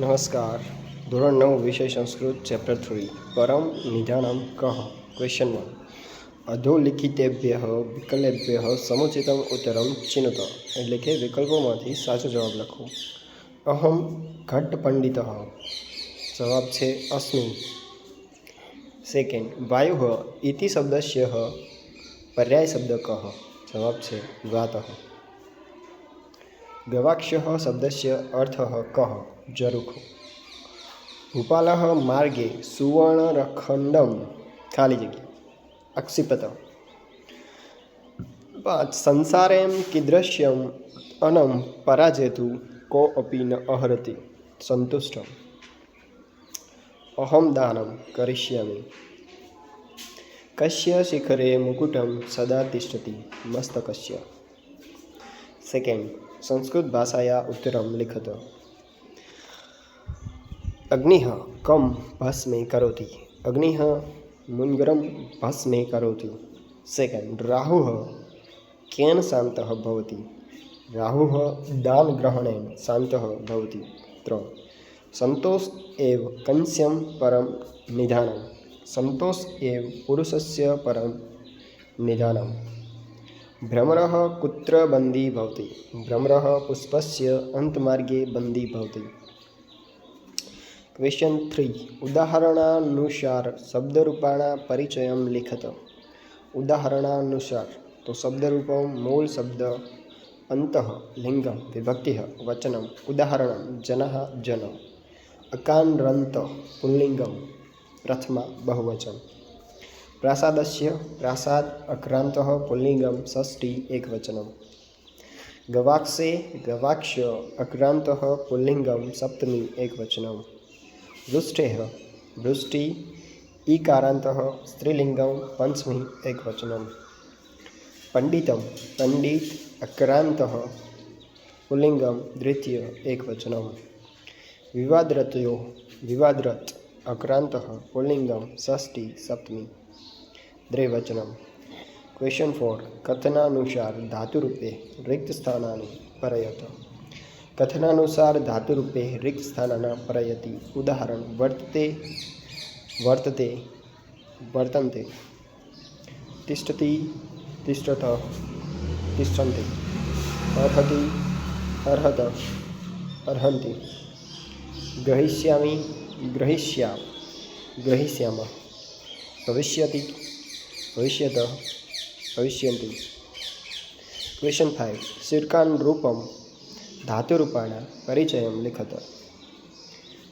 નમસ્કાર. ધોરણ નવ વિષય સંસ્કૃત ચેપ્ટર થ્રી પરમ નિધાનમ કહ. ક્વેશ્ચન વન અધોલિખિતેભ્ય, વિકલ્પેભ્ય, સમુચિતમ ઉત્તરમ ચિનુત એટલે કે વિકલ્પોમાંથી સાચો જવાબ લખો. અહમ ઘટ પંડિત. જવાબ છે અસ્મિ સેકન્ડ વાયુ ઇતિ શબ્દસ્ય, પર્યાય શબ્દ કહ. જવાબ છે ગાતઃ ગવાક્ષ્ય શબ્દસ્ય અર્થ કહ જરુખ ભૂપાલ માર્ગે સુવર્ણરખંડમ ખાલી જગ્યા અક્ષિપત સંસારેમ કીદૃશ્યમ અનમ પરાજેતુ કો અપી ન અહરતિ સંતુષ્ટ અહમ દાનમ કરિષ્યામિ કશ્ય શિખરે મુકુટમ સદા તિષ્ઠતિ મસ્તકશ્ય સેકન્ડ સંસ્કૃત ભાષાયા ઉત્તરમ अग्निः અગ્નિ કમ ભસ્મે अग्निः અગ્નિ મુન્ગરમ ભસ્મે सेकेण्ड् સેકન્ડ રાહુ કેન શાંત राहुः રાહુ शान्तः ભવતિ. ત્રણ, સંતોષ એવ કંસ્યમ પરમ નિધાનમ. સંતોષ એવ પુરુષસ્ય પરમ નિધાનમ. ભ્રમર કુત્ર બંદી भवति? ભ્રમર પુષ્પસ્ય अन्तमार्गे બંદી भवति। ક્વેશ્ચન થ્રી ઉદાહરણાનુસાર શબ્દરૂપાણા परिचयं લિખત ઉદાહરણાનુસાર તો शब्दरूपं મૂળ શબ્દ અંતઃ विभक्तिः વિભક્તિ उदाहरणं, जनः જન અકાનરંત પુલ્લિંગમ પ્રથમા બહુવચન પ્રાસાદસ્ય પ્રાસાદ અક્રાંત પુલ્લિંગમ ષષ્ઠી એકવચનમ. ગવાક્ષે ગવાક્ષ્ય અક્રાંત પુલ્લિંગમ સપ્તમી એકવચનમ. વૃષ્ટે વૃષ્ટિ ઈકારાંત સ્ત્રીલિંગમ પંચમી એકવચનમ. પંડિતમ પંડિત અક્રાંત પુલ્લિંગમ દ્વિતીય એકવચનમ. વિવાદરતયો વિવાદરત અક્રાંત પુલ્લિંગમ ષષ્ઠી સપ્તમી દ્વૈવચનમ ક્વેશ્ચન ફોર કથનાનુસાર ધાતુરૂપે રિક્ત સ્થાનાની પરયત કથનાનુસાર ધાતુરૂપે રિક્ત સ્થાનના પરયતિ ઉદાહરણ વર્તતે વર્તતે વર્તન્તે તિષ્ઠતિ તિષ્ઠત તિષ્ઠન્તે અર્હતિ અર્હત અર્હન્તિ ગ્રહિષ્યામી ગ્રહિષ્યા ગ્રહિષ્યામ ભવિષ્યતિ ભવિષ્યત, ભવિષ્યંતિ. ક્વેશ્ચન ફાઇવ સિરકાન રૂપમ ધાતુરૂપાણા પરિચયમ લિખત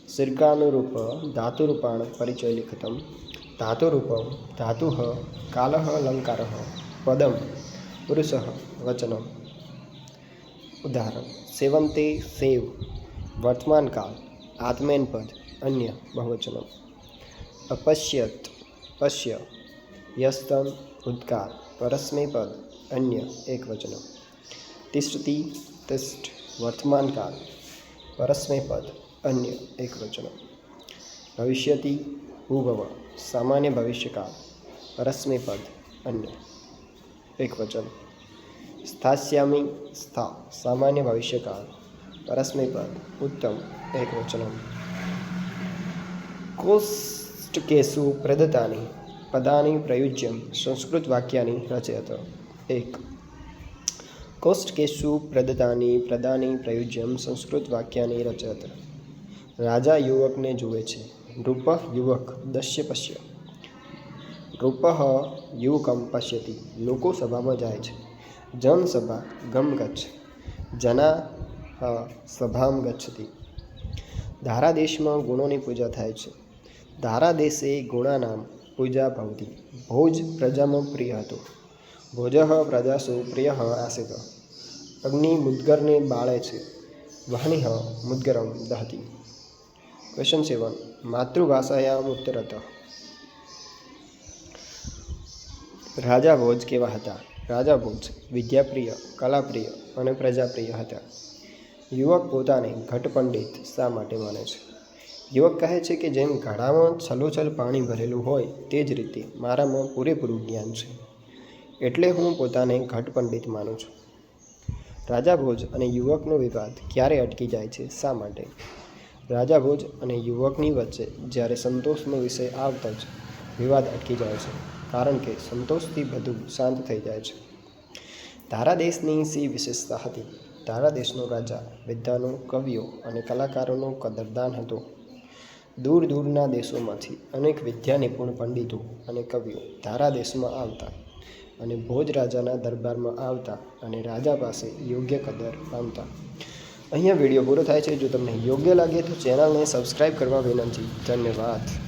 સિરકાનુરૂપ ધાતુરૂપાણ પરિચય લિખતમ ધાતુરૂપમ ધાતુ કાલ અલંકાર પદમ પુરુષ વચનમ ઉદાહરણ સેવંતે સેવ વર્તમાનકાલ આત્મેન પદ અન્ય બહુવચનમ અપશ્યત પશ્ય યસ્તમ ઉદ્ગાર પરસ્મય પદ અન્ય એક વચનો તિષ્ઠતિ તિષ્ઠ વર્તમાનકાલ પરસ્મય પદ અન્ય એક વચનો ભવિષ્યતિ ભૂભવ સામાન્ય ભવિષ્યકાળ પરસ્મય પદ અન્ય એક વચન સ્થાસ્યામી સ્થા સામાન્ય ભવિષ્યકાળ પરસ્મય ઉત્તમ એક વચન કોષ્ટકેશુ પ્રદતાની પદાની પ્રયુજ્યમ સંસ્કૃત વાક્યાની રચયત એક કોષ્ટકેશુ પ્રદતાની પ્રદાની પ્રયુજ્યમ સંસ્કૃત વાક્યાની રચયત રાજા યુવકને જુએ છે રૂપ યુવક દશ્ય પશ્ય રૂપ યુવકમ પશ્યતી લોકો સભામાં જાય છે જનસભા ગમ ગચ્છ જના સભામ ગચ્છતી ધારાદેશમાં ગુણોની પૂજા થાય છે ધારાદેશે ગુણાનામ પૂજા ભવતી ભોજ પ્રજામાં પ્રિય હતો ભોજ પ્રજાસુ પ્રિય આસિત અગ્નિ મુદ્ગરને બાળે છે વહનિ મુદ્ગરમ દહતી ક્વેશ્ચન સેવન માતૃભાષાયામ ઉત્તરત રાજા ભોજ કેવા હતા રાજા ભોજ વિદ્યાપ્રિય કલાપ્રિય અને પ્રજાપ્રિય હતા યુવક પોતાને ઘટ પંડિત શા માટે માને છે યુવક કહે છે કે જેમ ઘડામાં છલોછલ પાણી ભરેલું હોય તે જ રીતે મારામાં પૂરેપૂરું જ્ઞાન છે. એટલે હું પોતાને ઘટ પંડિત માનું છું. રાજા ભોજ અને યુવકનો વિવાદ ક્યારે અટકી જાય છે? શા માટે? રાજા ભોજ અને યુવકની વચ્ચે જ્યારે સંતોષનો વિષય આવતા જ વિવાદ અટકી જાય છે, કારણ કે સંતોષથી બધું શાંત થઈ જાય છે. તારા દેશની સી વિશેષતા હતી? તારા દેશનો રાજા વિદ્વાનો કવિઓ અને કલાકારોનો કદરદાન હતો. દૂર દૂરના દેશોમાંથી અનેક વિદ્યા પંડિતો અને કવિઓ ધારા દેશમાં આવતા અને ભોજ રાજાના દરબારમાં આવતા અને રાજા પાસે યોગ્ય કદર પામતા. અહીંયા વીડિયો પૂરો થાય છે. જો તમને યોગ્ય લાગે તો ચેનલને સબસ્ક્રાઈબ કરવા વિનંતી. ધન્યવાદ.